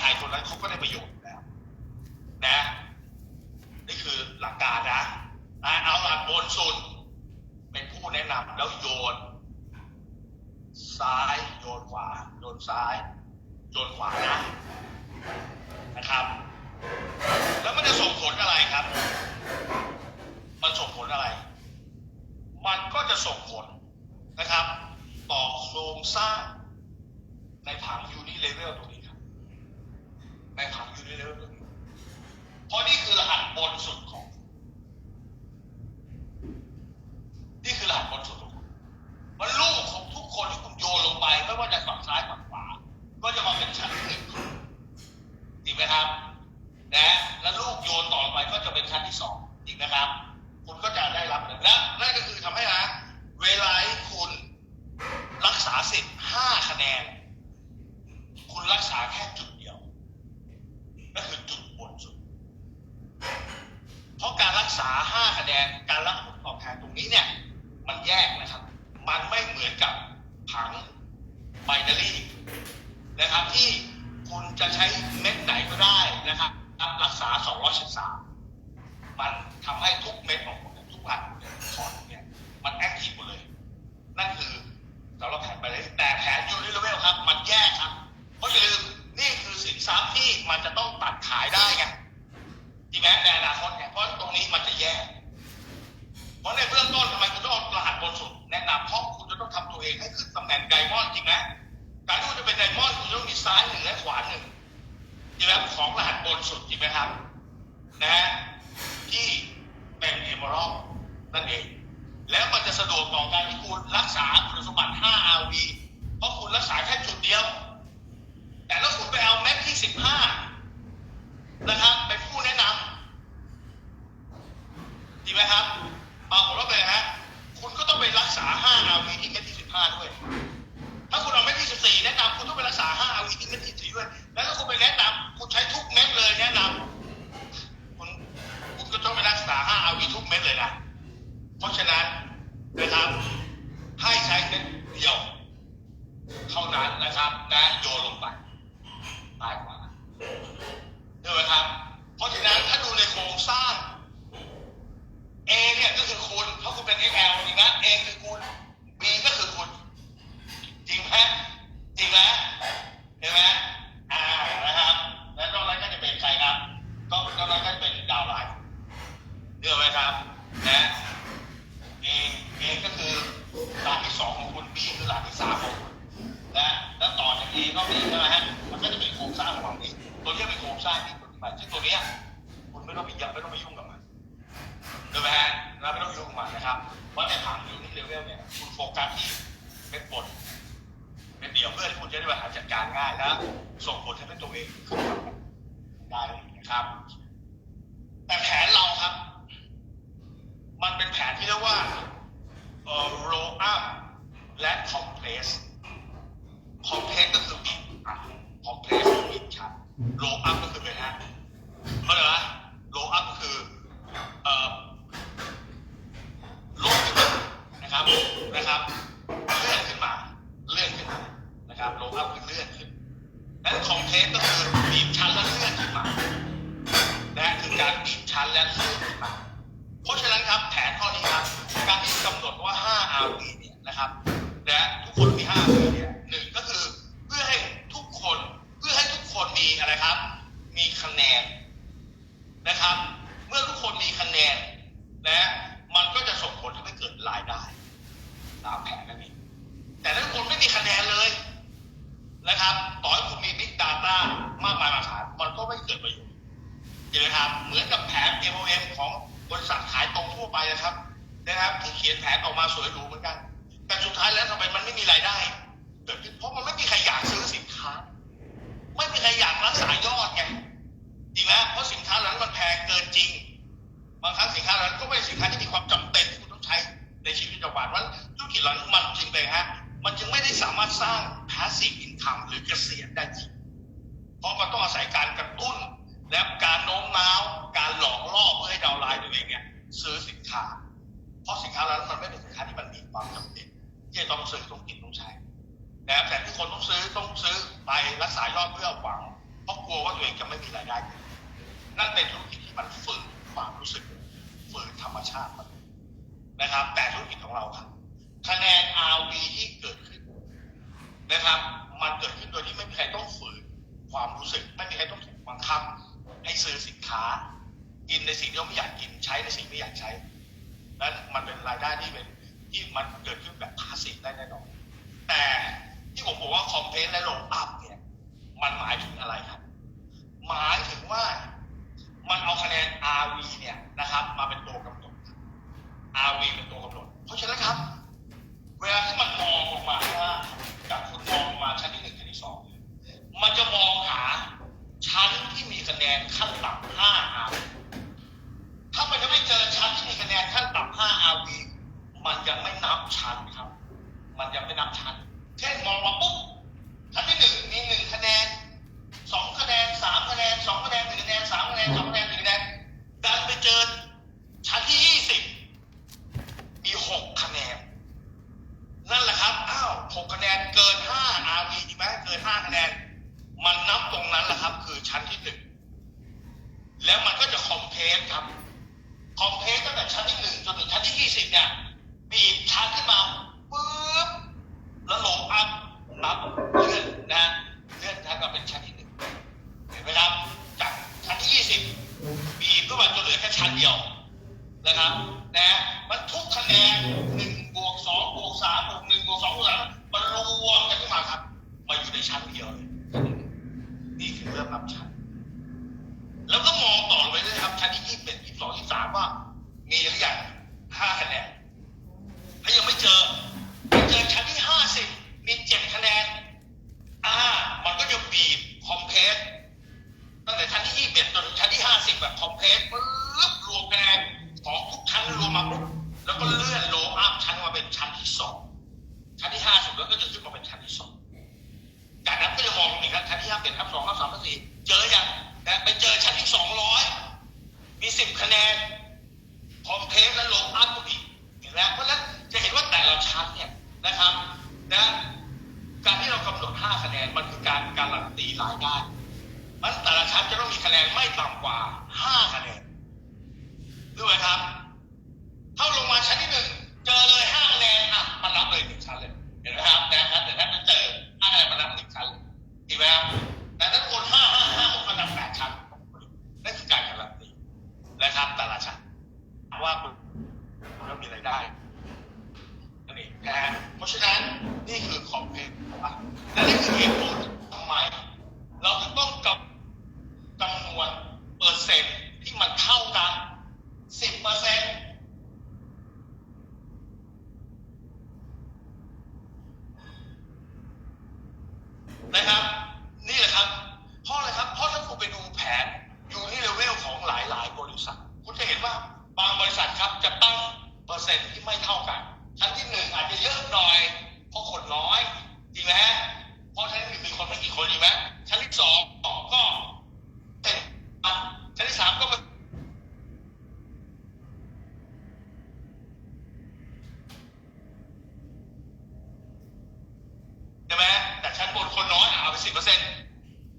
ใครคนนั้นเขาก็ได้ประโยชน์แล้ว นะ นี่คือหลักการนะเอาหลักบนสุด เป็นผู้แนะนำแล้วโยน ซ้ายโยนขวา โยนซ้าย โยนขวานะนะครับ แล้วมันจะส่งผลอะไรครับ มันส่งผลอะไร มันก็จะส่งผลนะครับ ต่อโครงสร้างในผังยูนิเลเวลตรงนี้ ครับในผังยูนิเลเวลตรงนี้เพราะนี่คือรหัสบนสุดของ นี่คือรหัสบนสุดของมันลูกของทุกคนที่คุณโยนลงไป ไม่ว่าจะฝั่งซ้ายฝั่งขวา ก็จะมาเป็นชั้นที่หนึ่งจริงไหมครับนะแล้วลูกโยนต่อไปก็จะเป็นชั้นที่สองจริงนะครับ คุณก็จะได้รับและนั่นก็คือทำให้นะเวลาที่คุณรักษาสิทธิ์ห้าคะแนน คุณรักษาแค่จุดเดียว ก็คือจุดบนสุด เพราะการรักษา 5 คะแนน การรับผลตอบแทนตรงนี้เนี่ย มันแยกนะครับ มันไม่เหมือนกับผังไบนารีนะครับ ที่คุณจะใช้เม็ดไหนก็ได้นะครับรักษา 213 มันทำให้ทุกเม็ดของคุณเนี่ยทุกอันเนี่ยคอร์ดเนี่ย มันแอคทีฟหมดเลย นั่นคือสำหรับแผนไบนารีแต่แผนยูนิเลเวลครับ มันแยกครับ เพราะอย่าลืมนี่คือสินทรัพย์ที่มันจะต้องตัดขายได้ไง จริงไหมในอนาคตเนี่ยเพราะตรงนี้มันจะแย่ เพราะในเบื้องต้นทำไมคุณต้องเอารหัสบนสุดแนะนำเพราะคุณจะต้องทำตัวเองให้ขึ้นตำแหน่งไดมอนด์จริงไหมการที่คุณจะเป็นไดมอนด์คุณต้องมีซ้ายหนึ่งและขวาหนึ่งจริงไหมของรหัสบนสุดจริงไหมครับ นะฮะที่เป็นเอเมอรัลนั่นเอง แล้วมันจะ สะดวต่อการที่คุณรักษาคุณสมบัติ 5 RV เพราะคุณรักษาแค่จุดเดียว แต่ถ้าคุณไปเอาแม็กที่ 15 นะครับเป็นผู้แนะนำดีไหมครับเอาผมว่าไปนะคุณก็ต้องไปรักษา 5 RV ที่เม็ดที่ 15 ด้วย ถ้าคุณเอาเม็ดที่ 14 แนะนำคุณต้องไปรักษา 5 RV ที่เม็ดที่ 14 ด้วย แล้วถ้าคุณไปแนะนำคุณใช้ทุกเม็ดเลยแนะนำคุณคุณก็ต้องไปรักษา 5 RV ทุกเม็ดเลยนะเพราะฉะนั้น นะครับ ให้ใช้เม็ดเดียว เท่านั้นนะครับนะโยนลงไปซ้ายขวา ใช่ไหมครับ เพราะฉะนั้นถ้าดูในโครงสร้าง A เนี่ยก็คือคุณ เพราะคุณเป็น XL จริงไหม A คือคุณ B ก็คือคุณ จริงไหมจริงไหมเห็นไหมอ่า นะครับ แล้วนอกนั้นก็จะเป็นใครครับ ก็นอกนั้นก็จะเป็นดาวไลน์เดือไหมครับ นะ A A ก็คือหลักที่ สองของคุณ B คือหลักที่สามของคุณนะแล้วต่อจากนี้ก็มีใช่ไหมฮะมันก็จะมีโครงสร้างของนี้ตัวนี้เป็นโครงสร้างที่ปฏิบัติซึ่งตัวนี้คุณไม่ต้องไปยังไม่ต้องไปยุ่งกับมันถูกไหมฮะเราไม่ต้องยุ่งกับมันนะครับเพราะในทางยูนิเลเวลเนี่ยคุณโฟกัสที่เป็นบทเป็นเดี่ยวเพื่อที่คุณจะได้บริหารจัดการง่ายและส่งผลให้เป็นตัวเองขึ้นมาได้นะครับ แต่แผนเราครับ มันเป็นแผนที่เรียกว่าเอ่อ roll และ compress คอมเพลสก็คือบีบอัดคอมเพลสคือบีบชัดโลอัพก็คือเป็นฮะเขาเรียกว่าโลอัพก็คือเอ่อลดขึ้นมานะครับนะครับเลื่อนขึ้นมาเลื่อนขึ้นมานะครับโลอัพคือเลื่อนขึ้นและคอมเพลสก็คือบีบชันแล้วเลื่อนขึ้นมานะคือการบีบชันและเลื่อนขึ้นมาเพราะฉะนั้นครับแผนข้อนี้ครับการที่กำหนดว่า 5 RV เนี่ยนะครับ และทุกคนมี5 RV เลยเนี่ยหนึ่งก็คือเพื่อให้ทุกคนเพื่อให้ทุกคนมีอะไรครับ มีคะแนนนะครับ เมื่อทุกคนมีคะแนนนะมันก็จะส่งผลทำให้เกิดรายได้ ตามแผนนั่นเองแต่ถ้าคนไม่มีคะแนนเลยนะครับ ต่อให้คุณมี Big Data มากมายมหาศาลมันก็ไม่เกิดประโยชน์ใช่ไหมครับ เหมือนกับแผน MOM ของบริษัทขายตรงทั่วไปนะครับนะครับที่เขียนแผนออกมาสวยหรูเหมือนกัน ที่ต้องซื้อต้องกินต้องใช้นะครับแต่ที่คนต้องซื้อต้องซื้อไปรักษายอดเพื่อหวัง เพราะกลัวว่าตัวเองจะไม่มีรายได้นั่นเป็นธุรกิจที่มันฝืนความรู้สึกฝืนธรรมชาติมันนะครับ แต่ธุรกิจของเราครับคะแนน RV ที่เกิดขึ้นนะครับ มันเกิดขึ้นโดยที่ไม่มีใครต้องฝืนความรู้สึก ไม่มีใครต้องถูกบังคับให้ซื้อสินค้า กินในสิ่งที่ไม่อยากกินใช้ในสิ่งที่ไม่อยากใช้นั้นมันเป็นรายได้ที่เป็น ที่มันเกิดขึ้นแบบพาสซีฟได้แน่นอน แต่ที่ผมบอกว่าคอมเพลนและโลอัพเนี่ย มันหมายถึงอะไรครับ หมายถึงว่ามันเอาคะแนน RV เนี่ยนะครับ มาเป็นตัวกำหนด RV เป็นตัวกำหนด เพราะฉะนั้นครับ เวลาที่มันมองลงมาว่าจากคุณมองลงมาชั้นที่หนึ่งชั้นที่สองมันจะมองหาชั้นที่มีคะแนนขั้นต่ำ5 RV ถ้ามันจะไม่เจอชั้นที่มีคะแนนขั้นต่ำ5 RV มันยังไม่นับชั้นครับ มันยังไม่นับชั้น เช่นมองมาปุ๊บชั้นที่หนึ่งมีหนึ่งคะแนนสองคะแนนสามคะแนนสองคะแนนหนึ่งคะแนนสามคะแนนสองคะแนนหนึ่งคะแนนดันไปเจอชั้นที่ยี่สิบมีหกคะแนน นั่นแหละครับ อ้าวหกคะแนนเกินห้า RV จริงไหมเกินห้าคะแนน มันนับตรงนั้นแหละครับ คือชั้นที่หนึ่ง แล้วมันก็จะคอมเพลสครับ คอมเพลสตั้งแต่ชั้นที่หนึ่งจนถึงชั้นที่ยี่สิบเนี่ย บีบชั้นขึ้นมาปุ๊บ แล้วลงอัพนับเลื่อนนะเลื่อนชั้นมาเป็นชั้นที่หนึ่งเห็นไหมครับ จากชั้นที่ยี่สิบบีบขึ้นมาจนเหลือแค่ชั้นเดียวนะครับนะมันทุกคะแนนหนึ่งบวกสองบวกสามบวกหนึ่งบวกสองบวกสามมันรวมกันขึ้นมาครับมาอยู่ในชั้นเดียวเลยนี่คือเริ่มนับชั้น แล้วก็มองต่อไปเรื่อยๆครับ ชั้นที่ยี่สิบเอ็ดยี่สิบสองยี่สิบสามว่า มีหรือยังห้าคะแนน ถ้ายังไม่เจอไปเจอชั้นที่ห้าสิบมีเจ็ดคะแนน อ่า มันก็จะบีบคอมเพลสตั้งแต่ชั้นที่ยี่สิบเอ็ดจนถึงชั้นที่ห้าสิบแบบคอมเพลสปึ๊บรวมคะแนนของทุกชั้นรวมมาปุ๊บแล้วก็เลื่อนโลอัพชั้นมาเป็นชั้นที่สองชั้นที่ห้าสิบแล้วก็จะขึ้นมาเป็นชั้นที่สองจากนั้นก็จะมองอีกครับชั้นที่ห้าเป็นชั้นสองชั้นสามชั้นสี่เจออย่างแต่ไปเจอชั้นที่สองร้อยมีสิบคะแนน คอมเพลสและโลอัพก็อีกเห็นไหมเพราะฉะนั้นจะเห็นว่าแต่ละชั้นเนี่ยนะครับ นะการที่เรากำหนด 5 คะแนนมันคือการการันตีรายได้มันแต่ละชั้นจะต้องมีคะแนนไม่ต่ำกว่า 5 คะแนนรู้ไหมครับถ้าลงมาชั้นที่หนึ่งเจอเลย 5 คะแนนอะมันรับเลยหนึ่งชั้นเลย เห็นไหมครับนะครับแต่ถ้ามันเจอ5คะแนนมันรับหนึ่งชั้นเลยดีไหมครับแต่ถ้าคน5 5 5มันรับแปดชั้นนั่นคือการการันตีนะครับแต่ละชั้นว่าคุณเรามีรายได้ องนะฮะเพราะฉะนั้นนี่คือคอมเพลนและนี่คือเหตุผลทำไม เราถึงต้องกำจำนวนเปอร์เซ็นต์ที่มันเท่ากันสิบเปอร์เซ็นต์นะครับ นี่แหละครับ เพราะอะไรครับ เพราะถ้าคุณไปดูแผนอยู่ที่เลเวลของหลาย ๆ บริษัท คุณจะเห็นว่าบางบริษัทครับจะตั้งเปอร์เซ็นต์ที่ไม่เท่ากัน ชั้นที่หนึ่งอาจจะเยอะหน่อย เพราะคนน้อย จริงไหมฮะเพราะชั้นที่หนึ่งมีคนไม่กี่คนจริงไหมชั้นที่สองก็เป็นอะชั้นที่สามก็เป็นใช่ไหมแต่ชั้นบนคนน้อยอะเอาไปสิบเปอร์เซ็นต์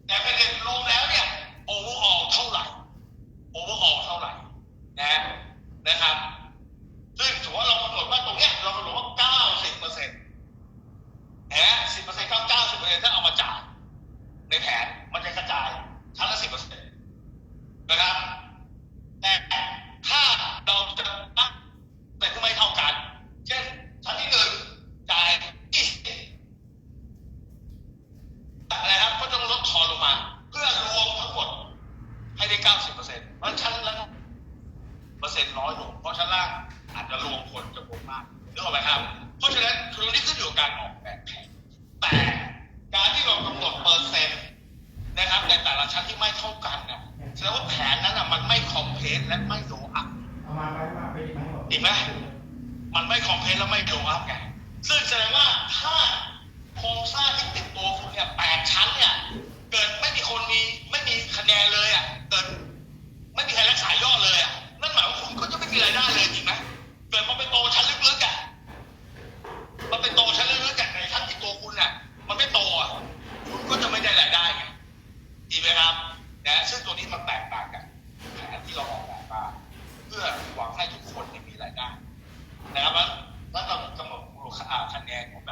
แต่เป็นเด็กรวมแล้วเนี่ยโอเวอร์ออลเท่าไหร่ โอเวอร์ออลเท่าไหร่นะนะครับ ซึ่งถือว่าเรากำหนดว่าตรงเนี้ยเรากำหนดว่า 90เปอร์เซ็นต์นะ10เปอร์เซ็นต์ก็90 เอร์เซ็นต์ถ้าเอามาจ่ายในแผนมันจะกระจายชั้นละสิบเปอร์เซ็นต์นะครับ แต่ถ้าเราจะตั้งแต่ที่ไม่เท่ากัน เช่น ชั้นที่หนึ่งจ่าย20อะไรครับก็ต้องลดทอนลงมา เพื่อรวมทั้งหมด ให้ได้ 90เปอร์เซ็นต์เพราะชั้นละเปอร์เซ็นต์น้อยลง เพราะชั้นล่างอาจจะรวมคนจำนวนมากนึกออกไหมครับ เพราะฉะนั้นคือนี่ขึ้นอยู่กับการออกแบบแผน แต่การที่เรากำหนดเปอร์เซ็นต์นะครับในแต่ละชั้นที่ ไม่เท่ากันเนี่ยแสดงว่าแผนนั้นอะมันไม่คอมเพลสและไม่โลอัพเอามาไปมาไปดีไหมบอกจริงไหมมันไม่คอมเพลสและไม่โลอัพไงซึ่งแสดงว่าถ้าโครงสร้างที่ติดตัวคุณเนี่ยแปดชั้นเนี่ย เกิดไม่มีคนมีไม่มีคะแนนเลยอะเกิดไม่มีใครรักษายอดเลยอะนั่นหมายว่าคุณก็จะไม่มีรายได้เลยจริงไหมเกิดมันไปโตชั้นลึกๆอะมันไปโตชั้นลึกๆอะในชั้นที่ตัวคุณอะมันไม่โตอะ คุณก็จะไม่ได้รายได้ไงจริงไหมครับ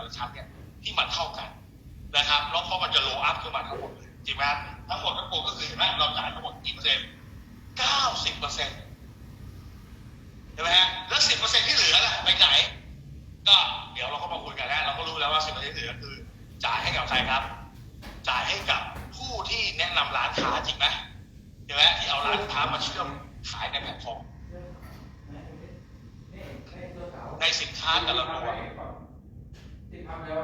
ละชั้นเนี่ยที่มันเท่ากันนะครับแล้วเพราะมันจะโลอัพขึ้นมาทั้งหมดเลยจริงไหมครับทั้งหมดทั้งปวงก็คือเห็นไหมเราจ่ายทั้งหมดกี่เปอร์เซ็นต์เก้าสิบเปอร์เซ็นต์ใช่ไหมฮะแล้วสิบเปอร์เซ็นต์ที่เหลือล่ะไปไหน ก็เดี๋ยวเราก็มาคุยกันแล้วเราก็รู้แล้วว่าสิบเปอร์เซ็นต์ที่เหลือคือ จ่ายให้กับใครครับ จ่ายให้กับผู้ที่แนะนำร้านค้าจริงไหมใช่ไหมที่เอาร้านค้ามาเชื่อมขายในแพลตฟอร์มในสินค้าแต่ละตัวที่ทำแล้ว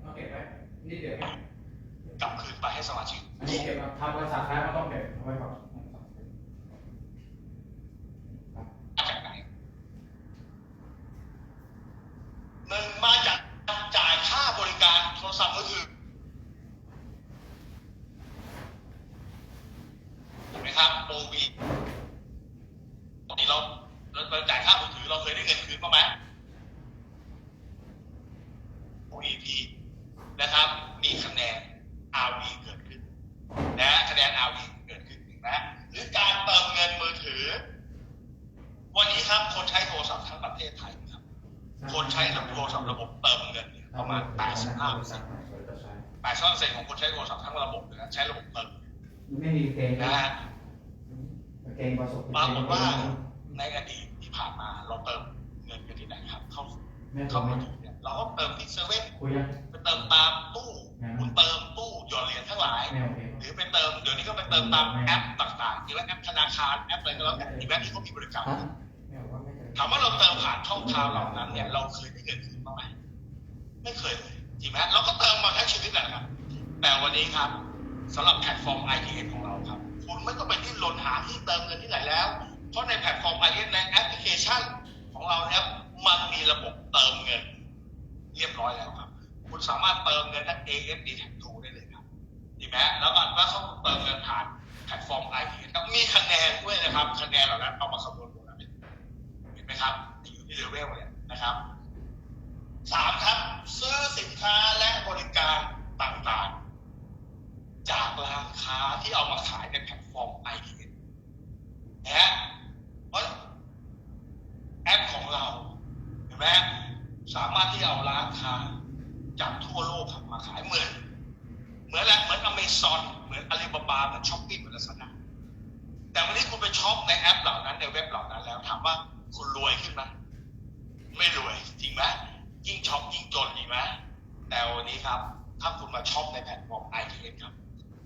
เอาเก็บไว้นี่เดี๋ยวกลับคืนไปให้สมาชิกนนี้เก็บทำภาษาท้ายมันต้องเก็บเอาไว้ก่อนมาจากไหนหนึ่งมาจากจ่ายค่าบริการ โทรศัพท์มือถือเห็นไหมครับ OB ตอนนี้เราเราจ่ายค่ามือถือเราเคยได้เงินคืนบ้างไหม OEP นะครับ มีคะแนน RV เกิดขึ้น นะคะแนน RV เกิดขึ้นนะหรือการเติมเงินมือถือ วันนี้ครับคนใช้โทรศัพท์ทั้งประเทศไทยครับ คนใช้โทรศัพท์ระบบเติมเงินเนี่ยประมาณ 85เปอร์เซ็นต์ 85เปอร์เซ็นต์ของคนใช้โทรศัพท์ทั้งระบบเลยนะใช้ระบบเติมไม่มีเกงนะฮะเกงประสบปรากฏว่าในอดีตที่ผ่านมาเราเติมเงินกันที่ไหนครับ เข้าไม่เข้าไม่มือถือเนี่ยเราก็เติมที่เซเว่นคุยยังไปเติมตามตู้คุณเติมตู้หยอดเหรียญทั้งหลายไม่โอเคหรือไปเติมเดี๋ยวนี้ก็ไปเติมตามแอปต่างๆที่ว่าแอปธนาคารแอปอะไรก็แล้วแต่ที่แม้ที่เขามีบริการไม่เอาว่าไม่เคยถามว่าเราเติมผ่านช่องทางเหล่านั้นเนี่ยเราเคยได้เงินคืนบ้างไหมไม่เคยเลย จริงไหมเราก็เติมมาทั้งชีวิตแหละครับ แต่วันนี้ครับสำหรับแพลตฟอร์ม ITN ของเราครับ คุณไม่ต้องไปที่ลนหาที่เติมเงินที่ไหนแล้ว เพราะในแพลตฟอร์ม ITN ในแอปพลิเคชันของเราเนี่ยมันมีระบบเติมเงิน เรียบร้อยแล้วครับ คุณสามารถเติมเงินทั้ง AFD แท็กทูได้เลยครับดีไหมแล้วก็แล้วเขาเติมเงินผ่านแพลตฟอร์ม ITN ครับมีคะแนนด้วยนะครับคะแนนเหล่านั้นเอามาคำนวณดูนะเห็นไหมครับอยู่ที่เลเวลเนี่ยนะครับ สามครับซื้อสินค้าและบริการต่างๆ จากร้านค้าที่เอามาขายในแพลตฟอร์มไอทีนะฮะเพราะแอปของเราเห็นไหมสามารถที่เอาร้านค้าจากทั่วโลกขับมาขายเหมือนเหมือนอะไรเหมือนอเมซอนเหมือนอาลีบาบาเหมือนช้อปปี้เหมือนลาซาด้าแต่วันนี้คุณไปช็อปในแอปเหล่านั้นในเว็บเหล่านั้นแล้วถามว่าคุณรวยขึ้นไหมไม่รวยจริงไหม ยิ่งช็อปยิ่งจนจริงไหมแต่วันนี้ครับ ถ้าคุณมาช็อปในแพลตฟอร์ม i t อครับ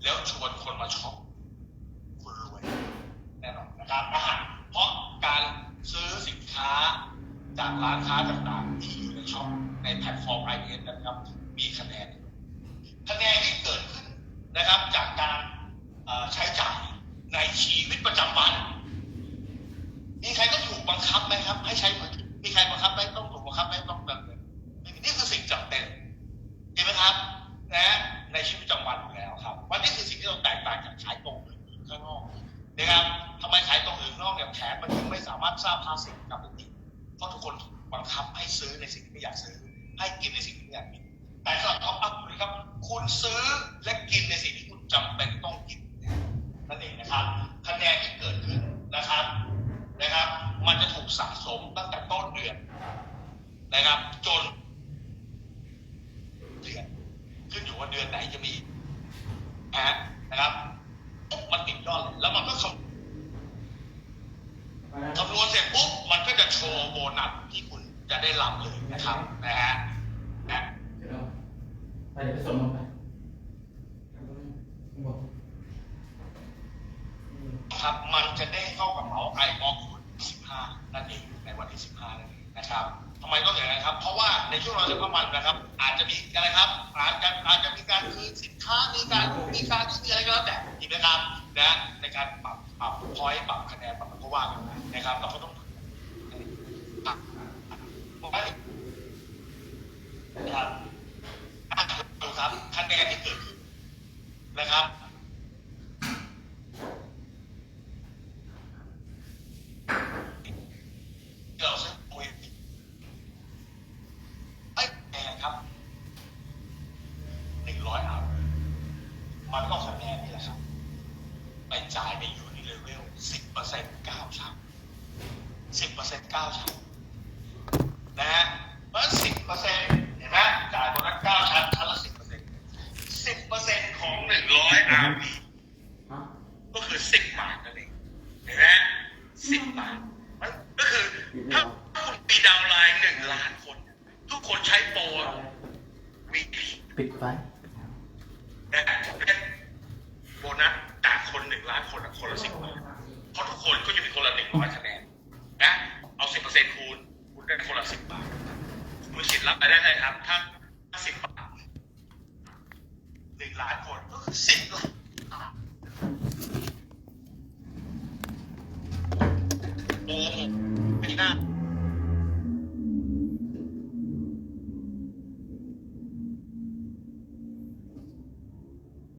แล้วชวนคนมาช็อปคุณรวยแน่นอนนะครับเพราะการซื้อสินค้าจากร้านค้าต่างๆที่อยู่ในช็อปในแพลตฟอร์ม i t นะครับ มีคะแนนคะแนนที่เกิดขึ้นนะครับ จากการใช้จ่ายในชีวิตประจำวัน มีใครต้องถูกบังคับไหมครับ ให้ใช้มือถือมีใครบังคับไหมต้องถูกบังคับไหมต้องเติมเงิ นี่คือสิ่งจำเป็นจริงไหมครับนะในชีวิตประจำวันอยู่แล้วครับวันนี้คือสิ่งที่เราแตกต่างจากขายตรงหรือข้างนอกนะครับทำไมขายตรงหรือข้างนอกเนี่ยแผนมันถึงไม่สามารถทราบภาษีกับปกติเพราะทุกคนบังคับให้ซื้อในสิ่งที่ไม่อยากซื้อ ให้กินในสิ่งที่ไม่อยากกินแต่สำหรับท็อปอัพนะครับ คุณซื้อและกินในสิ่งที่คุณจำเป็นต้องกินนั่นเองนะครับ คะแนนที่เกิดขึ้นนะครับนะครับ มันจะถูกสะสมตั้งแต่ต้นเดือนนะครับ จน เดือน ขึ้นอยู่ว่าเดือนไหนจะมีนะฮะนะครับมันติดยอดเลยแล้วมันก็คำคำนวณเสร็จปุ๊บมันก็จะโชว์โบนัสที่คุณจะได้รับเลยนะครับนะฮะนะเดี๋ยวไปเดี๋ยวไปส่งลงไปครับมันจะได้เข้ากระเป๋าไอออกคุณ15นั่นเองในวันที่ 15นั่นเองนะครับ ทำไมต้องอย่างนั้นครับ เพราะว่าในช่วงเราจะประมาณนะครับ อาจจะมีอะไรครับ อาจจะอาจจะมีการคืนสินค้า มีการมีการที่มีอะไรก็แล้วแต่ถูกไหมครับนะในการปรับปรับพอยต์ปรับคะแนนปรับอะไรก็ว่ากันไปนะครับ เราก็ต้องปรับนะครับดูครับคะแนนที่เกิดขึ้นนะครับที่เราซื้อปุ๋ ไปจ่ายในยูนิเลเวลสิบเปอร์เซ็นต์เก้าชั้นสิบเปอร์เซ็นต์เก้าชั้นนะฮะเมื่อสิบเปอร์เซ็นต์เห็นไหมจ่ายโบนัสเก้าชั้นชั้นละสิบเปอร์เซ็นต์สิบเปอร์เซ็นต์ของหนึ่งร้อยอาร์พี